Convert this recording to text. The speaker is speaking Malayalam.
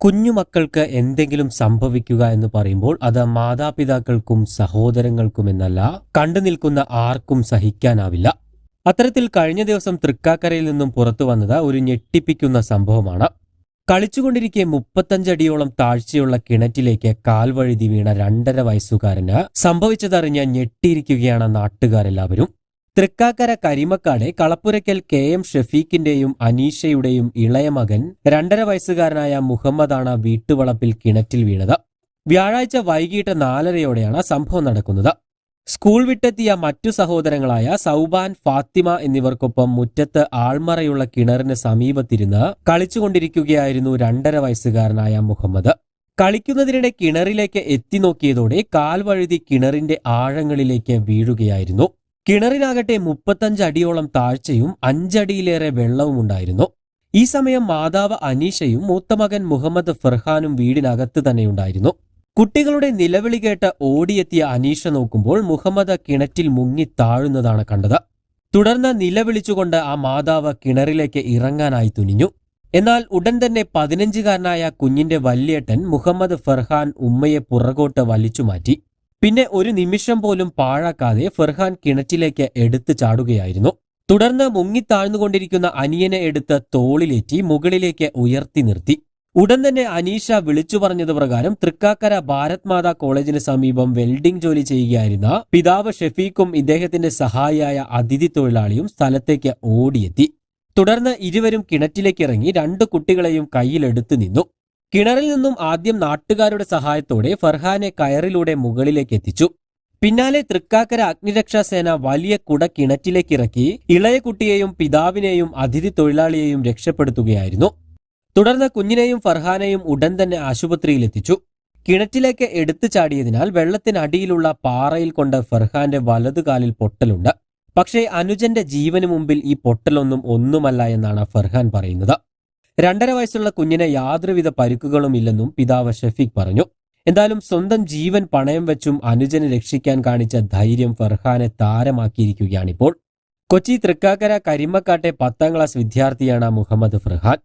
കുഞ്ഞുമക്കൾക്ക് എന്തെങ്കിലും സംഭവിക്കുക എന്ന് പറയുമ്പോൾ അത് മാതാപിതാക്കൾക്കും സഹോദരങ്ങൾക്കും എന്നല്ല കണ്ടു നിൽക്കുന്ന ആർക്കും സഹിക്കാനാവില്ല. അത്തരത്തിൽ കഴിഞ്ഞ ദിവസം തൃക്കാക്കരയിൽ നിന്നും പുറത്തു വന്നത് ഒരു ഞെട്ടിപ്പിക്കുന്ന സംഭവമാണ്. കളിച്ചുകൊണ്ടിരിക്കെ മുപ്പത്തഞ്ചടിയോളം താഴ്ചയുള്ള കിണറ്റിലേക്ക് കാൽവഴുതി വീണ രണ്ടര വയസ്സുകാരന് സംഭവിച്ചതറിഞ്ഞ് ഞെട്ടിയിരിക്കുകയാണ് നാട്ടുകാരെല്ലാവരും. തൃക്കാക്കര കരിമക്കാട് കളപ്പുരയ്ക്കൽ കെ എം ഷഫീഖിന്റെയും അനീഷയുടെയും ഇളയ മകൻ രണ്ടര വയസ്സുകാരനായ മുഹമ്മദാണ് വീട്ടുവളപ്പിൽ കിണറ്റിൽ വീണത്. വ്യാഴാഴ്ച വൈകിട്ട് നാലരയോടെയാണ് സംഭവം നടക്കുന്നത്. സ്കൂൾ വിട്ടെത്തിയ മറ്റു സഹോദരങ്ങളായ സൗബാൻ ഫാത്തിമ എന്നിവർക്കൊപ്പം മുറ്റത്ത് ആൾമറയുള്ള കിണറിന് സമീപത്തിരുന്ന് കളിച്ചുകൊണ്ടിരിക്കുകയായിരുന്നു രണ്ടര വയസ്സുകാരനായ മുഹമ്മദ്. കളിക്കുന്നതിനിടെ കിണറിലേക്ക് എത്തി നോക്കിയതോടെ കാൽ വഴുതി കിണറിന്റെ ആഴങ്ങളിലേക്ക് വീഴുകയായിരുന്നു. കിണറിനാകട്ടെ മുപ്പത്തഞ്ച് അടിയോളം താഴ്ചയും അഞ്ചടിയിലേറെ വെള്ളവും ഉണ്ടായിരുന്നു. ഈ സമയം മാതാവ് അനീഷയും മൂത്തമകൻ മുഹമ്മദ് ഫർഹാനും വീടിനകത്ത് തന്നെയുണ്ടായിരുന്നു കുട്ടികളുടെ നിലവിളി കേട്ട് ഓടിയെത്തിയ അനീഷ നോക്കുമ്പോൾ മുഹമ്മദ് കിണറ്റിൽ മുങ്ങി താഴുന്നതാണ് കണ്ടത്. തുടർന്ന് നിലവിളിച്ചുകൊണ്ട് ആ മാതാവ് കിണറിലേക്ക് ഇറങ്ങാനായി തുനിഞ്ഞു. എന്നാൽ ഉടൻ തന്നെ പതിനഞ്ചുകാരനായ കുഞ്ഞിന്റെ വല്യേട്ടൻ മുഹമ്മദ് ഫർഹാൻ ഉമ്മയെ പുറകോട്ട് വലിച്ചു മാറ്റി. പിന്നെ ഒരു നിമിഷം പോലും പാഴാക്കാതെ ഫെർഹാൻ കിണറ്റിലേക്ക് എടുത്തു ചാടുകയായിരുന്നു. തുടർന്ന് മുങ്ങിത്താഴ്ന്നുകൊണ്ടിരിക്കുന്ന അനിയനെ എടുത്ത് തോളിലേറ്റി മുകളിലേക്ക് ഉയർത്തി നിർത്തി. ഉടൻ തന്നെ അനീഷ വിളിച്ചു പറഞ്ഞത് പ്രകാരം തൃക്കാക്കര ഭാരത് മാതാ കോളേജിന് സമീപം വെൽഡിംഗ് ജോലി ചെയ്യുകയായിരുന്ന പിതാവ് ഷെഫീഖും ഇദ്ദേഹത്തിന്റെ സഹായിയായ അതിഥി തൊഴിലാളിയും സ്ഥലത്തേക്ക് ഓടിയെത്തി. തുടർന്ന് ഇരുവരും കിണറ്റിലേക്ക് ഇറങ്ങി രണ്ട് കുട്ടികളെയും കയ്യിലെടുത്തു നിന്നു. കിണറിൽ നിന്നും ആദ്യം നാട്ടുകാരുടെ സഹായത്തോടെ ഫർഹാനെ കയറിലൂടെ മുകളിലേക്ക് എത്തിച്ചു. പിന്നാലെ തൃക്കാക്കര അഗ്നിരക്ഷാ സേന വലിയ കുട കിണറ്റിലേക്ക് ഇറക്കി ഇളയ കുട്ടിയെയും പിതാവിനെയും അതിഥി തൊഴിലാളിയെയും രക്ഷപ്പെടുത്തുകയായിരുന്നു. തുടർന്ന് കുഞ്ഞിനെയും ഫർഹാനെയും ഉടൻ തന്നെ ആശുപത്രിയിൽ എത്തിച്ചു. കിണറ്റിലേക്ക് എടുത്തു ചാടിയതിനാൽ വെള്ളത്തിനടിയിലുള്ള പാറയിൽ കൊണ്ട് ഫർഹാന്റെ വലതുകാലിൽ പൊട്ടലുണ്ട്. പക്ഷേ അനുജന്റെ ജീവന് മുമ്പിൽ ഈ പൊട്ടലൊന്നും ഒന്നുമല്ല എന്നാണ് ഫർഹാൻ പറയുന്നത്. രണ്ടര വയസ്സുള്ള കുഞ്ഞിന് യാതൊരുവിധ പരുക്കുകളും ഇല്ലെന്നും പിതാവ് ഷഫീഖ് പറഞ്ഞു. എന്തായാലും സ്വന്തം ജീവൻ പണയം വെച്ചും അനുജനെ രക്ഷിക്കാൻ കാണിച്ച ധൈര്യം ഫർഹാനെ താരമാക്കിയിരിക്കുകയാണിപ്പോൾ. കൊച്ചി തൃക്കാക്കര കരിമക്കാട്ടെ പത്താം ക്ലാസ് വിദ്യാർത്ഥിയാണ് മുഹമ്മദ് ഫർഹാൻ.